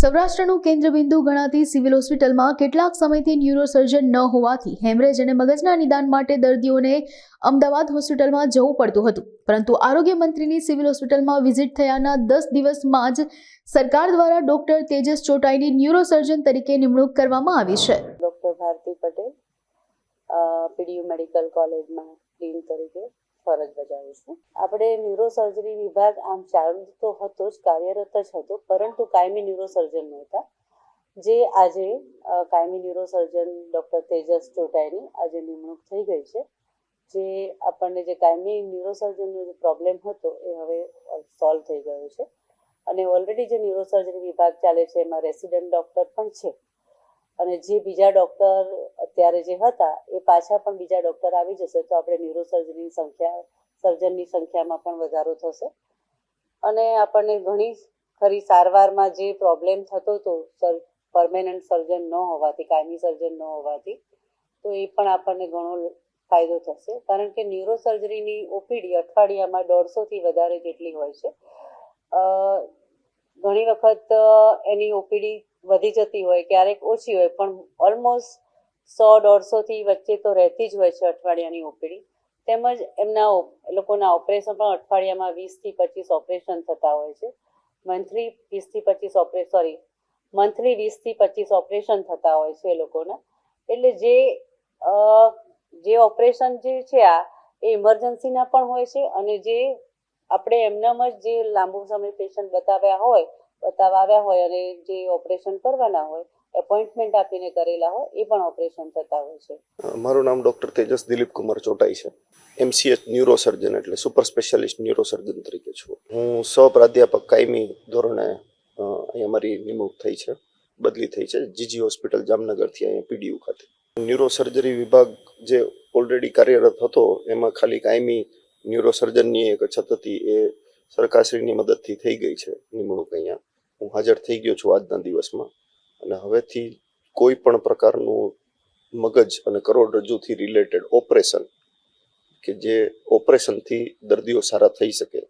સૌરાષ્ટ્રનું કેન્દ્રબિંદુ ગણાતી સિવિલ હોસ્પિટલમાં કેટલાક સમયથી ન્યુરોસર્જન ન હોવાથી હેમરેજ અને મગજના નિદાન માટે દર્દીઓને અમદાવાદ હોસ્પિટલમાં જવું પડતું હતું. પરંતુ આરોગ્ય મંત્રીની સિવિલ હોસ્પિટલમાં વિઝિટ થયાના દસ દિવસમાં જ સરકાર દ્વારા ડોક્ટર તેજસ ચોટાઈની ન્યુરોસર્જન તરીકે નિમણૂક કરવામાં આવી છે. Doctor Bharti Patel PDU medical કોલેજમાં ડીન તરીકે ફરજ બજાવું છું આપણે ન્યુરોસર્જરી વિભાગ આમ ચાલુ તો હતો જ, કાર્યરત જ હતો, પરંતુ કાયમી ન્યુરોસર્જન નહોતા જે આજે કાયમી ન્યુરોસર્જન ડૉક્ટર તેજસ ચોટાઈની આજે નિમણૂક થઈ ગઈ છે. જે આપણને જે કાયમી ન્યુરોસર્જનનો જે પ્રોબ્લેમ હતો એ હવે સોલ્વ થઈ ગયો છે. અને ઓલરેડી જે ન્યુરોસર્જરી વિભાગ ચાલે છે, એમાં રેસિડન્ટ ડૉક્ટર પણ છે. અને જે બીજા ડૉક્ટર અત્યારે જે હતા, એ પાછા પણ બીજા ડૉક્ટર આવી જશે તો આપણે ન્યુરોસર્જરીની સંખ્યા સર્જનની સંખ્યામાં પણ વધારો થશે. અને આપણને ઘણી ખરી સારવારમાં જે પ્રોબ્લેમ થતો હતો, સર પરમેનન્ટ સર્જન ન હોવાથી, કાયમી સર્જન ન હોવાથી, તો એ પણ આપણને ઘણો ફાયદો થશે. કારણ કે ન્યુરોસર્જરીની ઓપીડી અઠવાડિયામાં દોઢસોથી વધારે જેટલી હોય છે. ઘણી વખત એની ઓપીડી વધી જતી હોય, ક્યારેક ઓછી હોય, પણ ઓલમોસ્ટ સો દોઢસોથી વચ્ચે તો રહેતી જ હોય છે અઠવાડિયાની ઓપીડી તેમજ એમના એ લોકોના ઓપરેશન પણ અઠવાડિયામાં વીસથી પચીસ ઓપરેશન થતા હોય છે. મંથલી વીસથી પચીસ ઓપરે સોરી મંથલી વીસથી પચીસ ઓપરેશન થતા હોય છે એ લોકોના. એટલે જે જે ઓપરેશન જે છે આ, એ ઇમરજન્સીના પણ હોય છે અને જે આપણે એમનામ જ જે લાંબુ સમય પેશન્ટ બતાવ્યા હોય બતાવવા આવ્યા હોય અને જે ઓપરેશન કરવાના હોય, એપોઇન્ટમેન્ટ આપીને કરેલા હોય, એ પણ ઓપરેશન થતા હોય છે. મારું નામ ડૉક્ટર તેજસ દિલીપ કુમાર ચોટાઈ છે. એમસીએચ ન્યુરોસર્જન એટલે સુપર સ્પેશિયાલિસ્ટ ન્યુરોસર્જન તરીકે છું. હું સહપ્રાધ્યાપક કાયમી ધોરણે અહીંયા મારી નિમણૂક થઈ છે, બદલી થઈ છે, જીજી હોસ્પિટલ જામનગરથી અહીંયા પીડીયુ ખાતે. ન્યુરોસર્જરી વિભાગ જે ઓલરેડી કાર્યરત હતો, એમાં ખાલી કાયમી ન્યુરોસર્જનની એક અછત હતી, એ સરકારશ્રીની મદદથી થઈ ગઈ છે નિમણૂક અહીંયા. હું હાજર થઈ ગયો છું આજના દિવસમાં. અને હવેથી કોઈ પણ પ્રકારનું મગજ અને કરોડરજ્જુથી રિલેટેડ ઓપરેશન કે જે ઓપરેશનથી દર્દીઓ સારા થઈ શકે,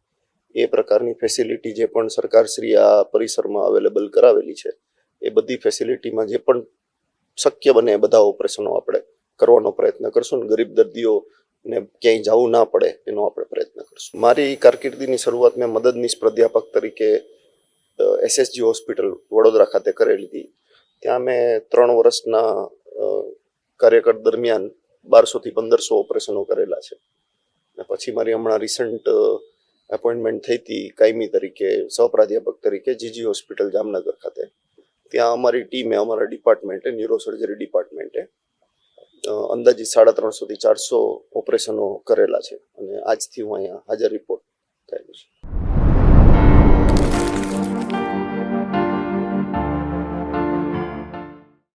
એ પ્રકારની ફેસિલિટી જે પણ સરકારશ્રી આ પરિસરમાં અવેલેબલ કરાવેલી છે, એ બધી ફેસિલિટીમાં જે પણ શક્ય બને એ બધા ઓપરેશનો આપણે કરવાનો પ્રયત્ન કરશું ને ગરીબ દર્દીઓને ક્યાંય જવું ના પડે એનો આપણે પ્રયત્ન કરશું. મારી કારકિર્દીની શરૂઆત મેં મદદનીશ પ્રાધ્યાપક તરીકે એસએસજી હોસ્પિટલ વડોદરા ખાતે કરેલી હતી. ત્યાં મેં ત્રણ વર્ષના કાર્યકર દરમિયાન બારસોથી પંદરસો ઓપરેશનો કરેલા છે. અને પછી મારી હમણાં રિસન્ટ એપોઇન્ટમેન્ટ થઈ હતી કાયમી તરીકે સહપ્રાધ્યાપક તરીકે જીજી હોસ્પિટલ જામનગર ખાતે. ત્યાં અમારી ટીમે, અમારા ડિપાર્ટમેન્ટે ન્યુરોસર્જરી ડિપાર્ટમેન્ટે અંદાજિત સાડા ત્રણસોથી ચારસો ઓપરેશનો કરેલા છે. અને આજથી હું અહીંયા હાજર રિપોર્ટ